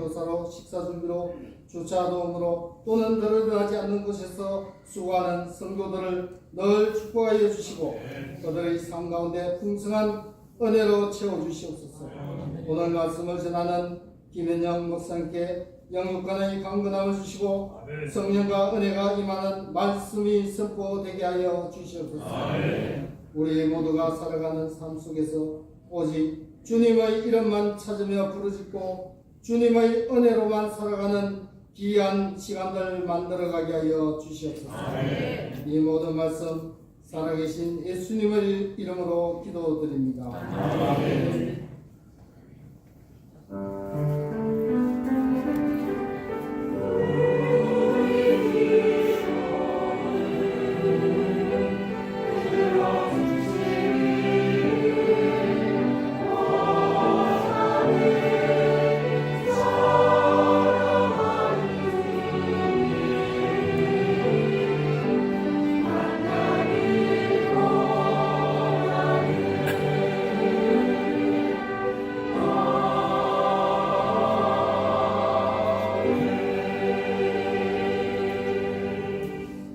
교사로 식사 준비로 주차 도움으로 또는 들어가지 않는 곳에서 수고하는 성도들을 늘 축복하여 주시고 그들의 삶 가운데 풍성한 은혜로 채워 주시옵소서. 오늘 말씀을 전하는 김현영 목사님께 영육간의 강건함을 주시고 성령과 은혜가 임하는 말씀이 선포되게 하여 주시옵소서. 우리 모두가 살아가는 삶 속에서 오직 주님의 이름만 찾으며 부르짖고 주님의 은혜로만 살아가는 귀한 시간들 만들어가게 하여 주시옵소서. 이 모든 말씀 살아계신 예수님의 이름으로 기도드립니다. 아멘.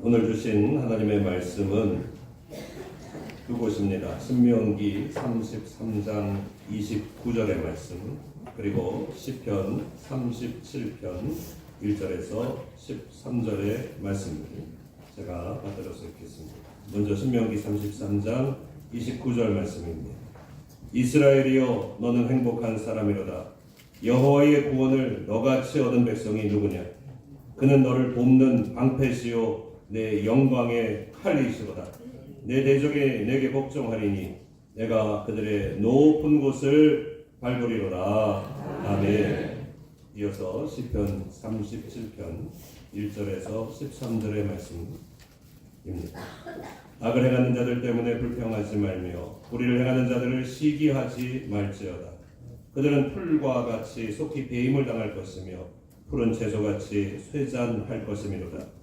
오늘 주신 하나님의 말씀은 두 곳입니다. 신명기 33장 29절의 말씀 그리고 시편 37편 1절에서 13절의 말씀을 제가 받들어서 읽겠습니다. 먼저 신명기 33장 29절 말씀입니다. 이스라엘이여 너는 행복한 사람이로다. 여호와의 구원을 너같이 얻은 백성이 누구냐? 그는 너를 돕는 방패시요 내 영광의 칼이시로다. 내 대적이 내게 복종하리니 내가 그들의 높은 곳을 밟으리로다. 아멘. 이어서 시편 37편 1절에서 13절의 말씀입니다. 악을 행하는 자들 때문에 불평하지 말며 불의를 행하는 자들을 시기하지 말지어다. 그들은 풀과 같이 속히 배임을 당할 것이며 푸른 채소같이 쇠잔할 것이미로다.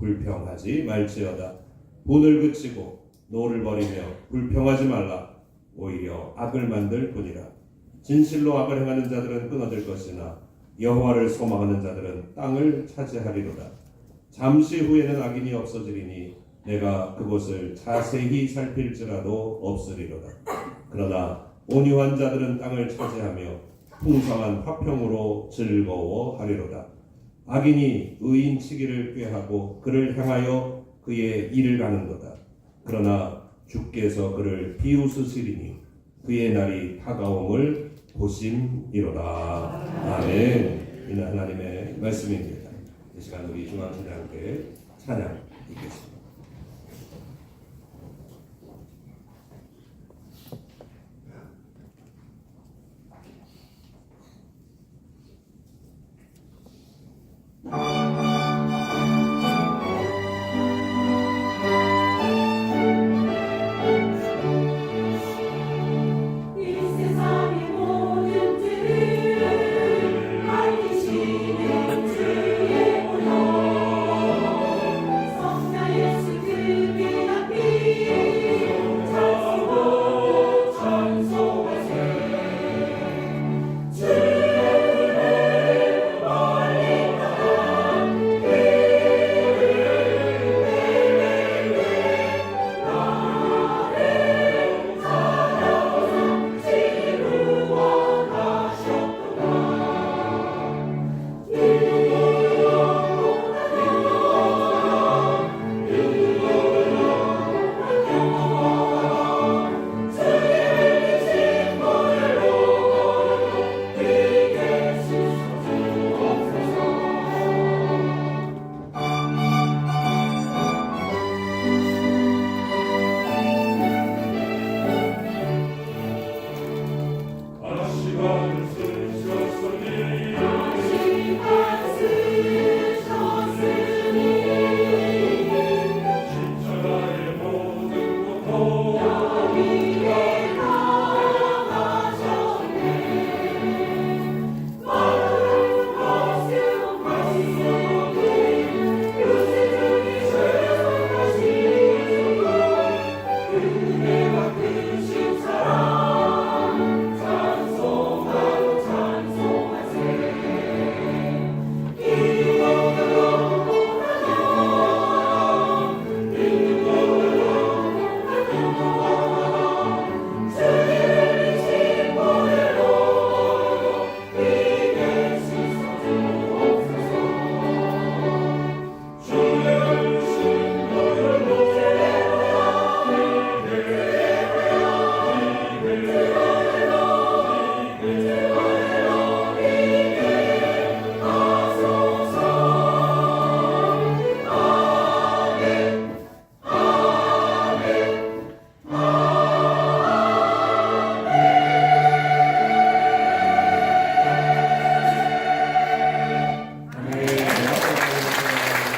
불평하지 말지어다. 분을 그치고 노를 버리며 불평하지 말라. 오히려 악을 만들 뿐이라. 진실로 악을 행하는 자들은 끊어질 것이나 여호와를 소망하는 자들은 땅을 차지하리로다. 잠시 후에는 악인이 없어지리니 내가 그곳을 자세히 살필지라도 없으리로다. 그러나 온유한 자들은 땅을 차지하며 풍성한 화평으로 즐거워하리로다. 악인이 의인 치기를 꾀하고 그를 향하여 그의 일을 하는도다. 그러나 주께서 그를 비웃으시리니 그의 날이 다가옴을 보심이로다. 아멘. 이는 하나님의 말씀입니다. 이 시간 우리 중앙신앙교회 찬양 읽겠습니다.